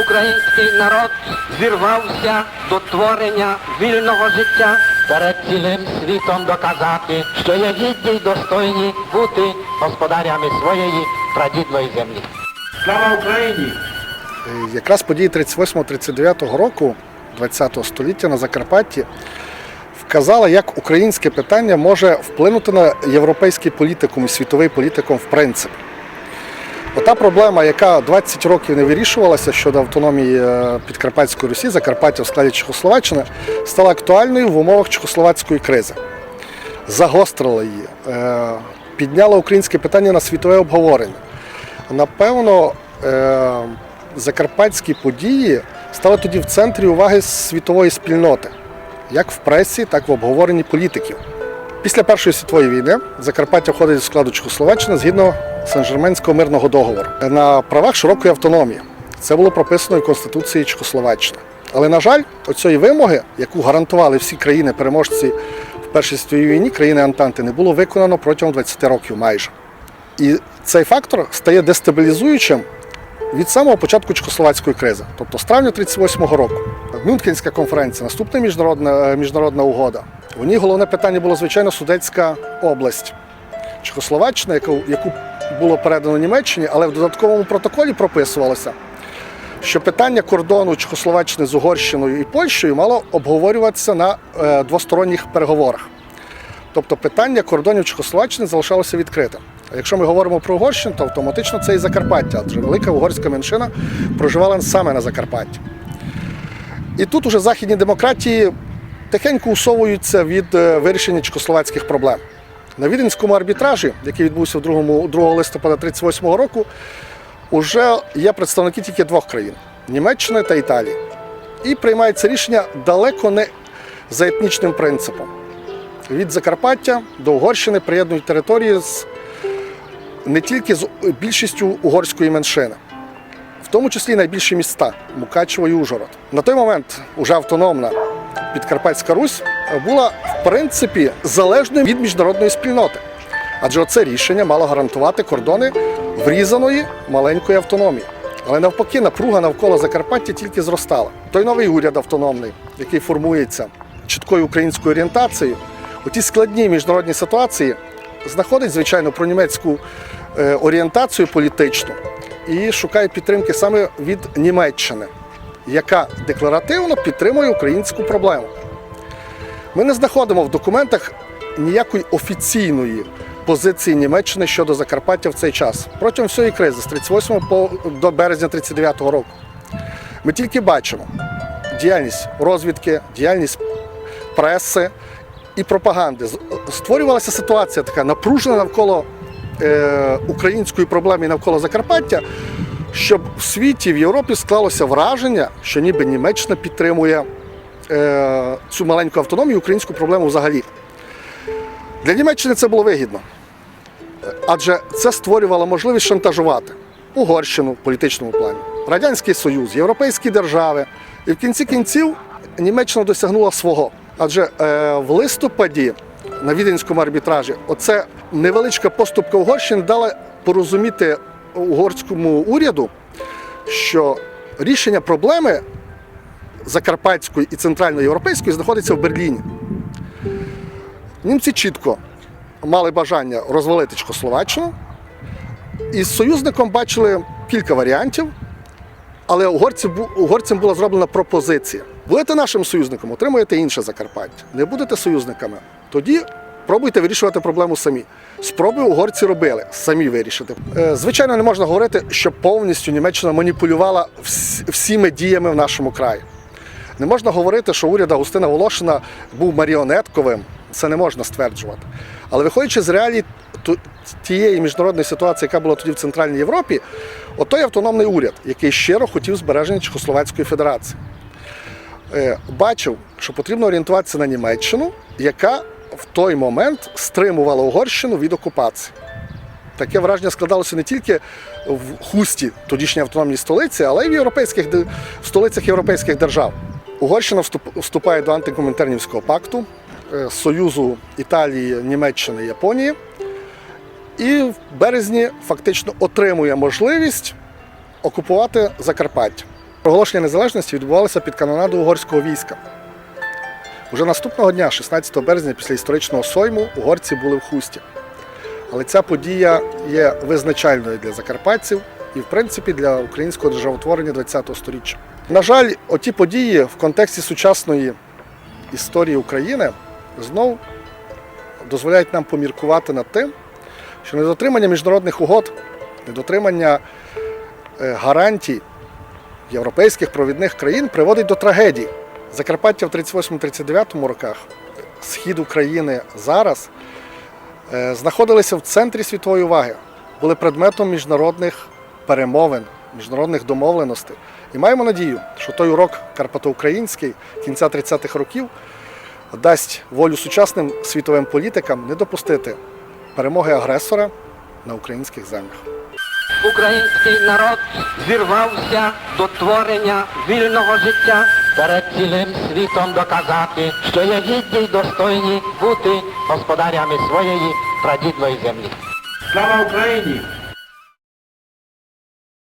український народ зірвався до творення вільного життя. перед цілим світом доказати, що є гідні й достойні бути господарями своєї прадідної землі. Слава Україні! Е, Якраз події 38-39 року ХХ століття на Закарпатті вказали, як українське питання може вплинути на європейський політикум і світовий політикум в принципі. Ота проблема, яка 20 років не вирішувалася щодо автономії е, Підкарпатської Русі, Закарпаття в складі Чехословаччини, стала актуальною в умовах чехословацької кризи. Загострила її, е, підняла українське питання на світове обговорення. Напевно, е, закарпатські події стали тоді в центрі уваги світової спільноти, як в пресі, так і в обговоренні політиків. Після Першої світової війни Закарпаття входить до складу Чехословаччини згідно Сен-Жерменського мирного договору на правах широкої автономії. Це було прописано в Конституції Чехословаччини. Але, на жаль, оцієї вимоги, яку гарантували всі країни-переможці в Першій світовій війні, країни Антанти, не було виконано протягом 20 років майже. І цей фактор стає дестабілізуючим від самого початку чехословацької кризи, тобто з травня 1938 року. Мюнхенська конференція, наступна міжнародна, міжнародна угода. У ній головне питання було, звичайно, Судетська область. Чехословаччина, яку, яку було передано Німеччині, але в додатковому протоколі прописувалося, що питання кордону Чехословаччини з Угорщиною і Польщею мало обговорюватися на е, двосторонніх переговорах. Тобто питання кордонів Чехословаччини залишалося відкритим. А якщо ми говоримо про Угорщину, то автоматично це і Закарпаття, адже велика угорська меншина проживала саме на Закарпатті. І тут уже західні демократії тихенько усовуються від е, вирішення чехословацьких проблем. На Віденському арбітражі, який відбувся 2, 2 листопада 1938 року, вже є представники тільки двох країн Німеччини та Італії. І приймається рішення далеко не за етнічним принципом. Від Закарпаття до Угорщини приєднують території з не тільки з більшістю угорської меншини, в тому числі найбільші міста Мукачево і Ужгород. На той момент уже автономна Підкарпатська Русь була в принципі залежною від міжнародної спільноти. Адже це рішення мало гарантувати кордони врізаної маленької автономії. Але навпаки, напруга навколо Закарпаття тільки зростала. Той новий уряд автономний, який формується чіткою українською орієнтацією, у тій складній міжнародній ситуації знаходить, звичайно, пронімецьку е, орієнтацію політичну і шукає підтримки саме від Німеччини, яка декларативно підтримує українську проблему. Ми не знаходимо в документах ніякої офіційної позиції Німеччини щодо Закарпаття в цей час протягом всієї кризи з 38 по до березня 39-го року. Ми тільки бачимо діяльність розвідки, діяльність преси і пропаганди. Створювалася ситуація така напружена навколо е, української проблеми навколо Закарпаття, щоб в світі, в Європі склалося враження, що ніби Німеччина підтримує е, цю маленьку автономію, українську проблему взагалі. Для Німеччини це було вигідно, адже це створювало можливість шантажувати Угорщину в політичному плані, Радянський Союз, європейські держави. І в кінці кінців Німеччина досягнула свого. Адже е, в листопаді на віденському арбітражі оце невеличка поступка Угорщини дала порозуміти угорському уряду, що рішення проблеми закарпатської і центральноєвропейської знаходиться в Берліні. Німці чітко мали бажання розвалити Чехословаччину, і з союзником бачили кілька варіантів, але угорцям була зроблена пропозиція. Будете нашим союзником, отримуєте інше Закарпаття. Не будете союзниками, тоді пробуйте вирішувати проблему самі. Спроби угорці робили самі вирішити. Е, Звичайно, не можна говорити, що повністю Німеччина маніпулювала всіми діями в нашому краї. Не можна говорити, що уряд Агустина Волошина був маріонетковим. Це не можна стверджувати. Але виходячи з реалій тієї міжнародної ситуації, яка була тоді в Центральній Європі, отой автономний уряд, який щиро хотів збереження Чехословацької Федерації, е, бачив, що потрібно орієнтуватися на Німеччину, яка в той момент стримувала Угорщину від окупації. Таке враження складалося не тільки в хусті тодішньої автономній столиці, але й в європейських в столицях європейських держав. Угорщина вступає до антикомінтернівського пакту е, Союзу Італії, Німеччини Японії. І в березні фактично отримує можливість окупувати Закарпаття. Проголошення незалежності відбувалося під канонаду угорського війська. Уже наступного дня, 16 березня, після історичного сойму, угорці були в хусті. Але ця подія є визначальною для закарпатців і, в принципі, для українського державотворення ХХ століття. На жаль, оті події в контексті сучасної історії України знов дозволяють нам поміркувати над тим, що недотримання міжнародних угод, недотримання е, гарантій європейських провідних країн приводить до трагедій. Закарпаття в 38-39 роках, схід України зараз е, знаходилися в центрі світової уваги, були предметом міжнародних перемовин, міжнародних домовленостей. І маємо надію, що той урок карпатоукраїнський кінця 30-х років дасть волю сучасним світовим політикам не допустити перемоги агресора на українських землях. Український народ зірвався до творення вільного життя. Перед цілим світом доказати, що є гідні й достойні бути господарями своєї прадідної землі. Слава Україні!